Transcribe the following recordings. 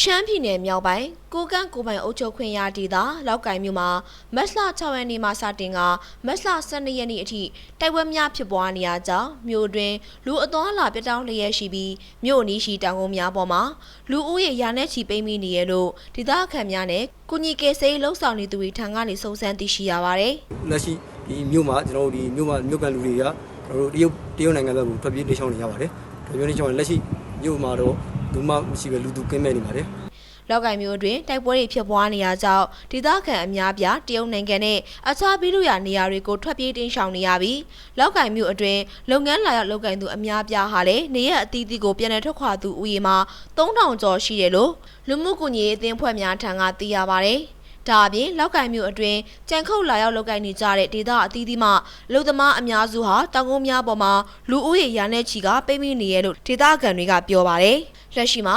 ရှမ်းပြည်နယ်မြောက်ပိုင်းကိုကန့်ကိုပိုင်အုပ်ချုပ်ခွင့်ရဒေသလောက်ကိုင်မြို့မှာမတ်လ6ရက်နေ့မှစတင်ကမတ်လ12ရက်နေ့အထိတိုက်ပွဲများဖြစ်ပွားနေရကြောင်းမြို့တွင်လူအသွားအလာပြတ်တောင်းလျက်ရှိပြီးမြို့အနီးရှိတောင်ကုန်းများပေါ်မှာလူဦးရေရာနဲ့ချီပိတ်မိနေရလို့ဒေသခံများနဲ့ကုညီကေစိလှုပ်ဆောင်နေသူတွေထံကနေစုံစမ်းသိရှိရပါတယ်လက်ရှိဒီမြို့မှာကျွန်တော်တို့ဒီမြို့မှာမြို့ကန်လူတွေကကျွန်တော်တို့တရုတ်တရုတ်နိုင်ငံဘက်ကိုထွက်ပြေးနေရှောင်နေရပါတယ်။ထွက်ပြေးနေရှောင်ရင်လက်ရှိမြို့မှာတော့ လူမှမရှိပဲလူသူကင်းမဲ့နေပါတယ်။။လောက်ကိုင်မျိုးတွင်တိုက်ပွဲတွေဖြစ်ပွားနေရကြောင်းဒေသခံအများပြားတရုတ်နိုင်ငံနဲ့အခြားပြည်သူရနေရာတွေကိုထွက်ပြေးတင်းရှောင်နေရပြီးလောက်ကိုင်မျိုးအတွင်လုပ်ငန်းလာရောက်လုပ်ကိုင်သူအများပြားဟာလည်းနေရအသီးသီးကိုပြန်လည်ထွက်ခွာသူဦးရေမှာ3000ကျော်ရှိတယ်လို့လူမှုကွန်ရက်အသင်းဖွဲ့များထံကသိရပါဗျ။ဒါအပြင်လောက်ကင်မျိုးအတွင်းကြံခုတ်လာရောက်လောက်ကင်နေကြတဲ့ဒေသအသီးသီးမှလူသမားအများစုဟာတောင်ကုန်းများပေါ်မှာလူဦးရေရာနဲ့ချီကပိတ်မိနေရလို့ဒေသခံတွေကပြောပါတယ်။ လက်ရှိမှာ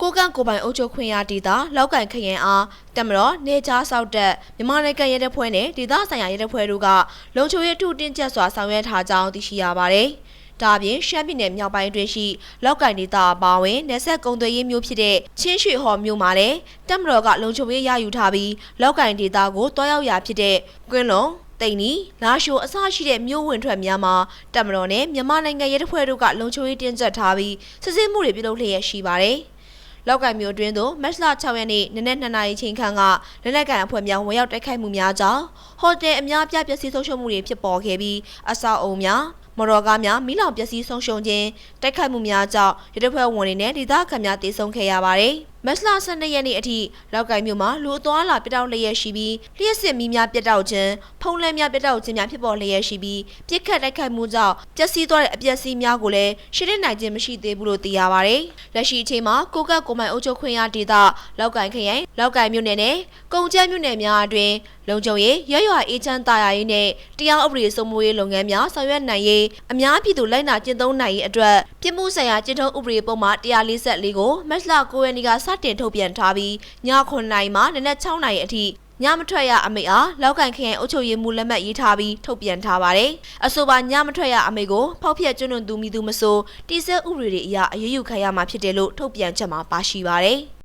ကိုကန့်ကိုပိုင်အုပ်ချုပ်ခွင့်ရဒေသလောက်ကန်ခရင်အားတက်မတော်နေချားဆောက်တက်မြန်မာနိုင်ငံရဲတပ်ဖွဲ့နဲ့ဒေသဆိုင်ရာရဲတပ်ဖွဲ့တို့ကလုံခြုံရေးထုတင်းကျပ်စွာဆောင်ရွက်ထားကြောင်းသိရှိရပါတယ်။ဒါအပြင်ရှမ်းပြည်နယ်မြောက်ပိုင်းတွင်ရှိလောက်ကိုင်ဒေသအပါအဝင်နယ်ဆက်ကုံသွေးရေးမျိုးဖြစ်တဲ့ချင်းရွှေဟော်မြို့မှာလည်းတက်မတော်ကလုံခြုံရေးရယူထားပြီးလောက်ကိုင်ဒေသကိုတွားရောက်ရာဖြစ်တဲ့ကွင်းလုံး တိန်နီလာရှိုအစရှိတဲ့မြို့ဝင်ထွက်များမှာတက်မတော်နဲ့မြန်မာနိုင်ငံရဲတပ်ဖွဲ့တို့ကလုံခြုံရေးတင်းကျပ်ထားပြီးစစ်ဆေးမှုတွေပြုလုပ်လျက်ရှိပါတယ်။လောက်ကိုင်မျိုးအတွင်းသို့မတ်လ6ရက်နေ့နနက်2နာရီချိန်ခန့်ကလက်နက်ကန်အဖွဲ့များဝင်ရောက်တိုက်ခိုက်မှုများကြောင့်ဟိုတယ်အများပြပျက်စီးဆုံးရှုံးမှုတွေဖြစ်ပေါ်ခဲ့ပြီးအဆောက်အုံများမော်တော်ကားများမိလောင်ပျက်စီးဆုံးရှုံးခြင်းတိုက်ခိုက်မှုများကြောင့်ရတဖွဲ့ဝင်တွေနဲ့ဒေသခံများတေဆုံးခဲ့ရပါတယ်။ မတ်လ12ရက်နေ့အထိလောက်ကိုင်မြို့မှာလူအသွားအလာပြတောက်လျက်ရှိပြီးလျှက်စစ်မီးများပြတောက်ခြင်းဖုံးလဲများပြတောက်ခြင်းများဖြစ်ပေါ်လျက်ရှိပြီးပြစ်ခတ်တိုက်ခိုက်မှုကြောင့်ပျက်စီးသွားတဲ့အပျက်စီးများကိုလည်းရှင်းလင်းနိုင်ခြင်းမရှိသေးဘူးလို့သိရပါတယ်။လက်ရှိအချိန်မှာကိုကတ်ကိုမိုင်အုပ်ချုပ်ခွင့်ရဒေသလောက်ကိုင်ခရိုင်လောက်ကိုင်မြို့နယ်နဲ့ကုံကျန်းမြို့နယ်များအတွင်လုံခြုံရေးရရွာအေးချမ်းတာယာရေးနဲ့တရားဥပဒေစိုးမိုးရေးလုပ်ငန်းများဆောင်ရွက်နိုင်ရေးအများပြည်သူလိုက်နာကျင့်သုံးနိုင်ရေးအတွက်ပြည်မှုဆိုင်ရာကျင့်ထုံးဥပဒေပုံမှ144ကိုမတ်လ9ရက်နေ့ကစတင်ထုတ်ပြန်ထားပြီးည9နာရီမှနနက်6နာရီအထိညမထွက်ရအမိအားလောက်ကန်ခရိုင်အုပ်ချုပ်ရေးမှူးလက်မှတ်ရေးထားပြီးထုတ်ပြန်ထားပါတယ်။အဆိုပါညမထွက်ရအမိကိုဖောက်ဖျက်ကျွန်းတွန်သူမိသူမဆိုတိစက်ဥပဒေတွေအရအရေးယူခံရမှာဖြစ်တယ်လို့ထုတ်ပြန်ချက်မှာပါရှိပါတယ်။